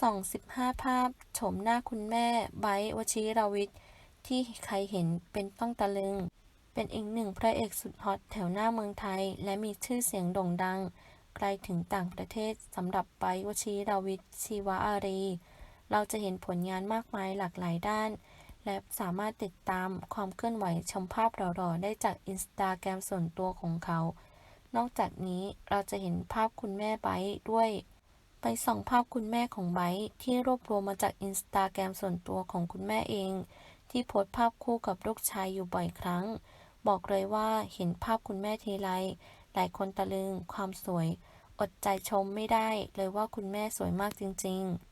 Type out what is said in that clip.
ส่อง15ภาพโฉมหน้าคุณแม่ไบร์วชิรวิทย์ ที่ใครเห็นเป็นต้องตะลึง เป็นอีกหนึ่งพระเอกสุดฮอตแถวหน้าเมืองไทย และมีชื่อเสียงโด่งดัง ไกลถึงต่างประเทศสำหรับไบร์วชิรวิทย์ชีวอารี เราจะเห็นผลงานมากมายหลากหลายด้าน และสามารถติดตามความเคลื่อนไหวชมภาพหล่อๆได้จากอินสตาแกรมส่วนตัวของเขา นอกจากนี้เราจะเห็นภาพคุณแม่ไบร์ด้วย ไปส่องภาพคุณแม่ของไบร์ทที่รวบรวมมาจากอินสตาแกรมส่วนตัวของคุณแม่เอง ที่โพสต์ภาพคู่กับลูกชายอยู่บ่อยครั้ง บอกเลยว่าเห็นภาพคุณแม่ทีไรหลายคนตะลึงความสวย อดใจชมไม่ได้เลยว่าคุณแม่สวยมากจริง ๆ